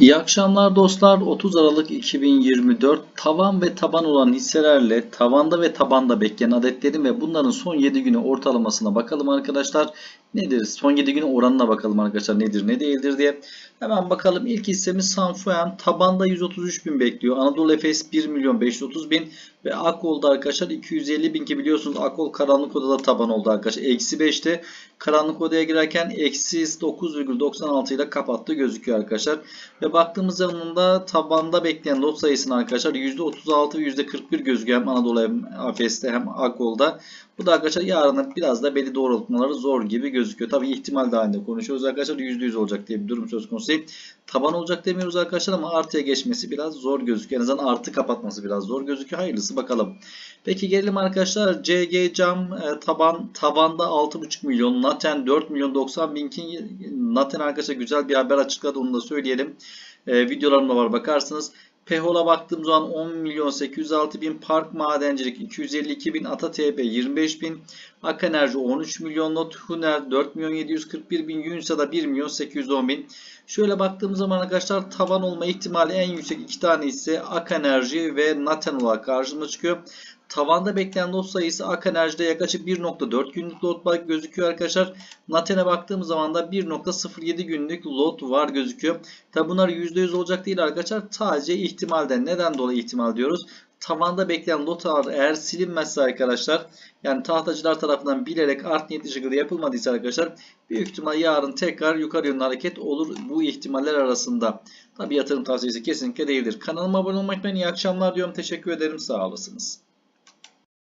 İyi akşamlar dostlar. 30 Aralık 2024 tavan ve taban olan hisselerle tavanda ve tabanda bekleyen adetlerin ve bunların son 7 günü ortalamasına bakalım arkadaşlar. Nedir? Son 7 günü oranına bakalım arkadaşlar nedir ne değildir diye. Hemen bakalım. İlk hissemiz Sanfuyan tabanda 133 bin bekliyor. Anadolu Efes 1 milyon 530 bin ve Akol'da arkadaşlar 250 bin ki biliyorsunuz Akol karanlık odada taban oldu arkadaşlar. Eksi 5'te karanlık odaya girerken eksi 9,96 ile kapattı gözüküyor arkadaşlar. Ve baktığımız zaman da tabanda bekleyen lot sayısını arkadaşlar %36 ve %41 gözüküyor hem Anadolu hem Efes'te hem Akol'da. Bu da arkadaşlar yarın biraz da belli doğrultmaları zor gibi gözüküyor. Tabi ihtimal dahilinde konuşuyoruz arkadaşlar. %100 olacak diye bir durum söz konusu değil. Taban olacak demiyoruz arkadaşlar ama artıya geçmesi biraz zor gözüküyor. En azından artı kapatması biraz zor gözüküyor. Hayırlısı bakalım. Peki gelelim arkadaşlar. CG Cam e, taban tabanda 6,5 milyon. Naten 4 milyon 90 bin Naten arkadaşlar güzel bir haber açıkladı. Onu da söyleyelim. E, videolarımda var bakarsınız. Pehol'a baktığım zaman 10 milyon 806 bin, Park Madencilik 252 bin, Ata TB 25 bin, Ak Enerji 13 milyon not, Huner 4 milyon 741 bin, Yunsa'da 1 milyon 810 bin. Şöyle baktığımız zaman arkadaşlar tavan olma ihtimali en yüksek iki tane ise Ak Enerji ve Naten olarak karşımıza çıkıyor. Tavanda bekleyen lot sayısı Ak Enerji'de yaklaşık 1.4 günlük lot var gözüküyor arkadaşlar. Naten'e baktığımız zaman da 1.07 günlük lot var gözüküyor. Tabi bunlar %100 olacak değil arkadaşlar. Sadece ihtimalden. Neden dolayı ihtimal diyoruz? Tavanda bekleyen lot ağır eğer silinmezse arkadaşlar yani tahtacılar tarafından bilerek art niyetli şekilde yapılmadıysa arkadaşlar büyük ihtimal yarın tekrar yukarı yönlü hareket olur bu ihtimaller arasında. Tabi yatırım tavsiyesi kesinlikle değildir. Kanalıma abone olmayı unutmayın. İyi akşamlar diyorum. Teşekkür ederim. Sağ olasınız.